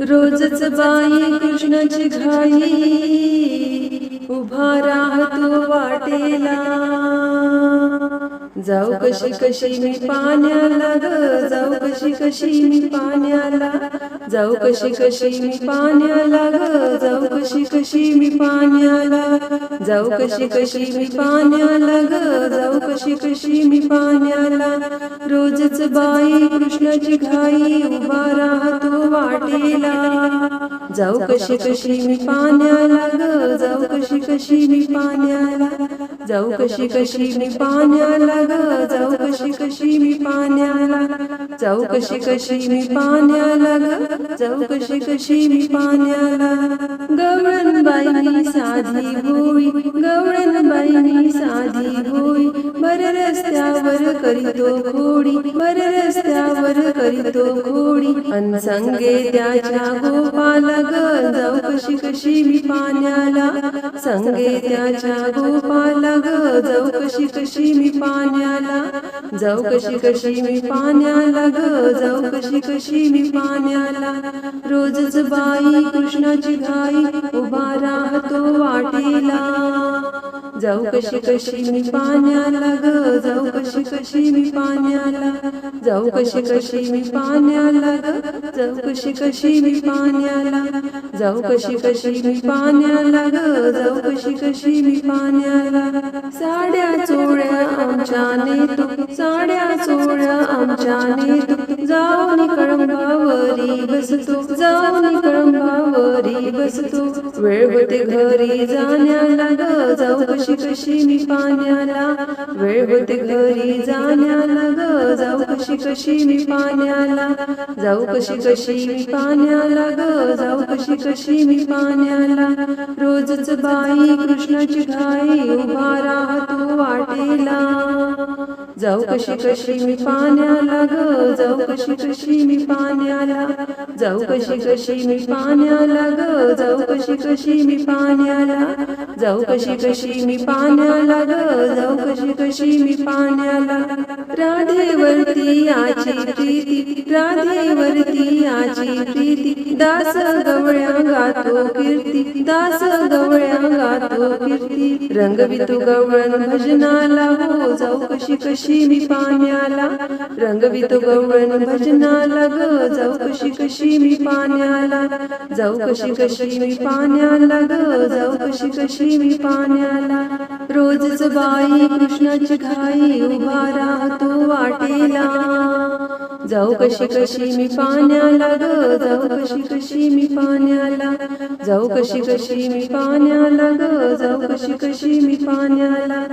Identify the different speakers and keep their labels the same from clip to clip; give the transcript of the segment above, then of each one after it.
Speaker 1: रोजच बाई कृष्णाची घाई. उभा राहतो वाटेला. जाऊ कशी कशी मी पाण्याला ग जाऊ कशी कशी मी पाण्याला. जाऊ कशी कशी मी पाण्याला ग जाऊ कशी कशी मी पाण्याला जाऊ कशी कशी मी पाण्याला ग जाऊ कशी कशी मी पाण्याला. रोजच बाई कृष्णाची घाई उभा राहतो वाटेला. जाऊ कशी कशी मी पाण्याला ग जाऊ कशी कशी मी पाण्याला. जाऊ कशी कशी मी पाण्याला ग जाऊ कशी कशी मी पाण्याला जाऊ कशी कशी मी पाण्याला ग जाऊ कशी कशी मी पाण्याला गवळण बाईनी साधी भोई गवळण बाईनी साधी भोई बर रस्त्यावर करीतो खोडी बर रस्त्यावर करीतो खोडी अन संगे त्याच्या गोपाला ग कशी कशी मी पाण्याला संगे त्याच्या गोपाला ग जाऊ कशी कशी मी पाण्याला जाऊ कशी कशी मी पाण्याला ग जाऊ कशी कशी मी पाण्याला. रोजच बाई कृष्णाची घाई उभा राहतो जाऊ कशी कशी मी पाण्याला ग जाऊ कशी कशी मी पाण्याला जाऊ कशी कशी मी पाण्याला ग जाऊ कशी कशी मी पाण्याला जाऊ कशी कशी मी पाण्याला ग जाऊ कशी कशी मी पाण्याला साड्या चोळ्या आमच्या नेतो साड्या चोळ्या आमच्या नेतो जाऊन कळंबावरी बसतो जाऊन कळंबावरी बसतो वेळ होते घरी जाण्याला ग जाऊ कशी कशी मी पाण्याला? वेळ होते घरी जाण्याला ग जाऊ कशी कशी मी पाण्याला? जाऊ कशी कशी मी पाण्याला ग जाऊ कशी कशी मी पाण्याला? रोजच बाई कृष्णाची घाई उभा राहतो वाटेला. जाऊ कशी कशी मी पाण्याला ग जाऊ कशी कशी मी पाण्याला जाऊ कशी कशी मी पाण्याला ग जाऊ कशी कशी मी पाण्याला जाऊ कशी कशी मी पाण्याला ग जाऊ कशी कशी मी पाण्याला राधेवरती आची प्रीती राधेवरती आची प्रीती दास गवळ्या गातो कीर्ती दास गवळ्या गातो कीर्ती रंगवितो गवळण भजनाला हो जाऊ कशी कशी मी पाण्याला रंगवितो गवळण भजनाला ग. जाऊ कशी कशी मी पाण्याला जाऊ कशी कशी मी पाण्याला ग. जाऊ कशी कशी मी पाण्याला रोजच बाई कृष्णाची घाई उभा राहतो वाटेला. जाऊ कशी कशी मी पाण्याला ग. जाऊ कशी कशी मी पाण्याला जाऊ कशी कशी मी पाण्याला ग. जाऊ कशी कशी मी पाण्याला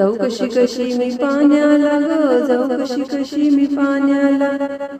Speaker 1: जाऊ कशी कशी मी पाण्याला ग जाऊ कशी कशी मी पाण्याला.